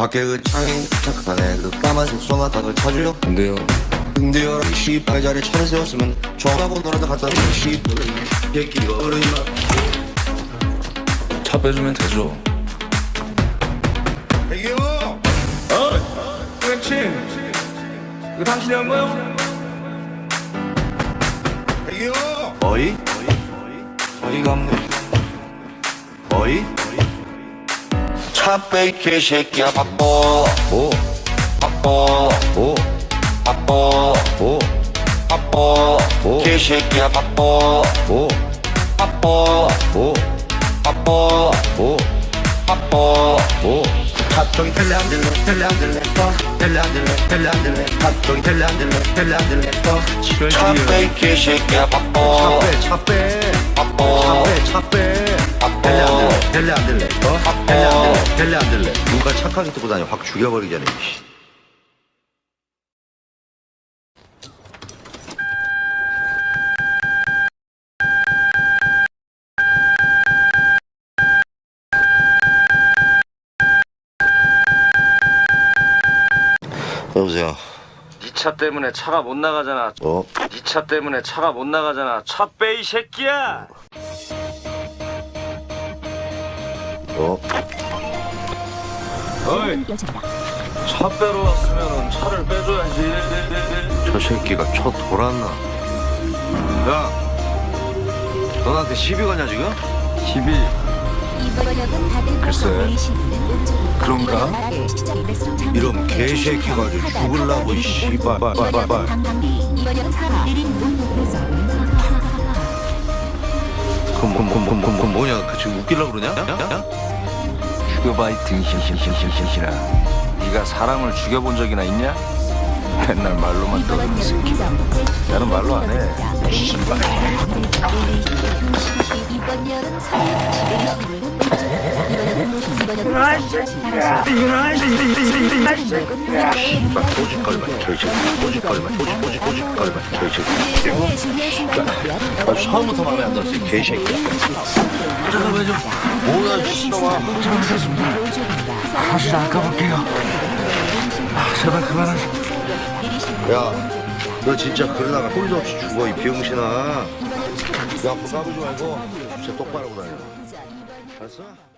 밖에 그 창인 착각하네. 그 까만색 소나타를 찾으려? 근데요. 근데요. 이 씨발 자리 차를 세웠으면 놀아다 갖다 이 씨발. 새끼가 어른이 차 빼주면 되죠. 애기요 그렇지. 이거 당신이 한 거야? 애기요 어이? 어이가 없네. 어이? 차 빼이 개새끼야 바빠 오 바빠 오 바빠 오 바빠 오 개새끼야 바빠 오 바빠 오 바빠 오 바빠 오 갑자기 텔레 안 들래 텔레 안 들래 어 텔레 안 들래 텔레 안 들래 갑자기 텔레 안 들래 텔레 안 들래 어차 빼이 개새끼야 바빠 차빼 바빠 차빼 차빼 텔레 안 들래 텔레 안 들래 어 텔레 안 들래 텔레 안 들래 누가 착하게 듣고 다녀 확 씨. 여보세요 네 차 때문에 차가 못 나가잖아. 어? 네 차 때문에 차가 못 나가잖아. 차 빼 이 새끼야. 어? 어이, 차 빼러 왔으면 차를 빼줘야지. 저 새끼가 쳐 돌았나 야너 나한테 시비 거냐 지금? 시비. 글쎄 그런가? 이런 개새끼 가지고 죽을라고 이 씨발 그럼 뭐, 뭐, 뭐, 뭐, 뭐, 뭐냐 그 지금 웃기려고 그러냐? 야? 죽여봐 이 등신신신신신신아. 네가 사람을 죽여본 적이나 있냐? 맨날 말로만 떠드는 새끼. 나는 말로 안 해. 이번 여름 꼬집거리마 저 새끼 꼬집거리마 꼬집 꼬집 꼬집거리마 저 새끼 아 처음부터 마음에 안 들었어 이 개새끼 잠깐만 좀뭐 야 씨놈아 다시 낚아볼게요. 아, 제발 그만하세요. 야너 진짜 그러다가 꼴도 없이 죽어 이 병신아 야 까부지 말고 진짜 똑바로 다녀 알았어?